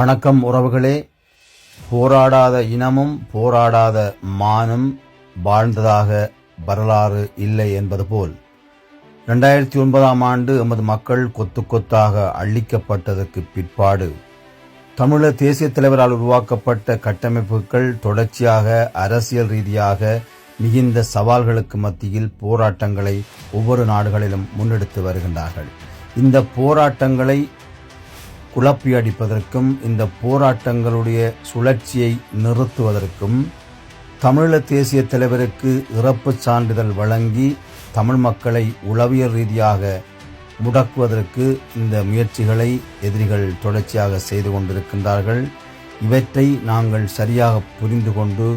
வணக்கம் உறவுகளே. போராடாத இனமும் போராடாத மானும் வாழ்ந்ததாக வரலாறு இல்லை என்பது போல். ரெண்டாயிரத்தி ஒன்பதாம் ஆண்டு எமது மக்கள் கொத்து கொத்தாக அழிக்கப்பட்டதற்கு பிற்பாடு தமிழர் தேசிய தலைவரால் உருவாக்கப்பட்ட கட்டமைப்புகள் தொடர்ச்சியாக அரசியல் ரீதியாக மிகுந்த சவால்களுக்கு மத்தியில் போராட்டங்களை ஒவ்வொரு நாடுகளிலும் முன்னெடுத்து வருகின்றார்கள். இந்த போராட்டங்களை குழப்பி அடிப்பதற்கும் இந்த போராட்டங்களுடைய சுழற்சியை நிறுத்துவதற்கும் தமிழீழ தேசிய தலைவருக்கு இறப்புச் சான்றிதழ் வழங்கி தமிழ் மக்களை உளவியல் ரீதியாக முடக்குவதற்கு இந்த முயற்சிகளை எதிரிகள் தொடர்ச்சியாக செய்து கொண்டிருக்கின்றார்கள். இவற்றை நாங்கள் சரியாக புரிந்து கொண்டு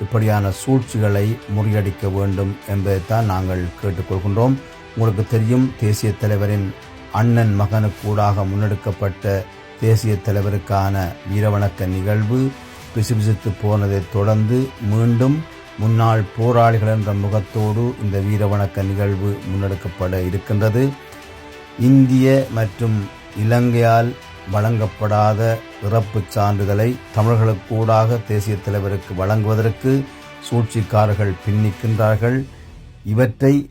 இப்படியான சூழ்ச்சிகளை முறியடிக்க வேண்டும் என்பதைத்தான் நாங்கள் கேட்டுக்கொள்கின்றோம். உங்களுக்கு தெரியும் தேசிய தலைவரின் அண்ணன் மகனுக்கூடாக முன்னெடுக்கப்பட்ட தேசிய தலைவருக்கான வீரவணக்க நிகழ்வு பிசுபிசுத்து போனதைத் தொடர்ந்து மீண்டும் முன்னாள் போராளிகள் என்ற முகத்தோடு இந்த வீரவணக்க நிகழ்வு முன்னெடுக்கப்பட இருக்கின்றது. இந்திய மற்றும் இலங்கையால் வழங்கப்படாத இறப்புச் சான்றிதழை தமிழர்களுக்கூடாக தேசிய தலைவருக்கு வழங்குவதற்கு சூழ்ச்சிக்காரர்கள் பின்னிக்கின்றார்கள். இவற்றை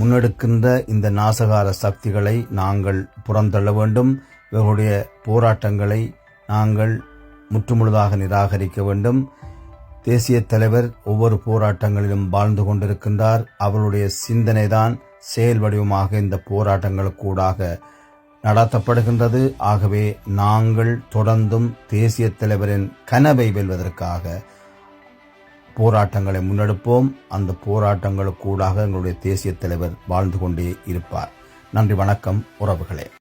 முன்னெடுக்கின்ற இந்த நாசகார சக்திகளை நாங்கள் புறந்தள்ள வேண்டும். இவர்களுடைய போராட்டங்களை நாங்கள் முற்றுமுழுதாக நிராகரிக்க வேண்டும். தேசிய தலைவர் ஒவ்வொரு போராட்டங்களிலும் வாழ்ந்து கொண்டிருக்கின்றார். அவருடைய சிந்தனைதான் செயல் வடிவமாக இந்த போராட்டங்களுக்கூடாக நடத்தப்படுகின்றது. ஆகவே நாங்கள் தொடர்ந்தும் தேசிய தலைவரின் கனவை வெல்வதற்காக போராட்டங்களை முன்னெடுப்போம். அந்த போராட்டங்களுக்கூடாக எங்களுடைய தேசிய தலைவர் வாழ்ந்து கொண்டே இருப்பார். நன்றி வணக்கம் உறவுகளே.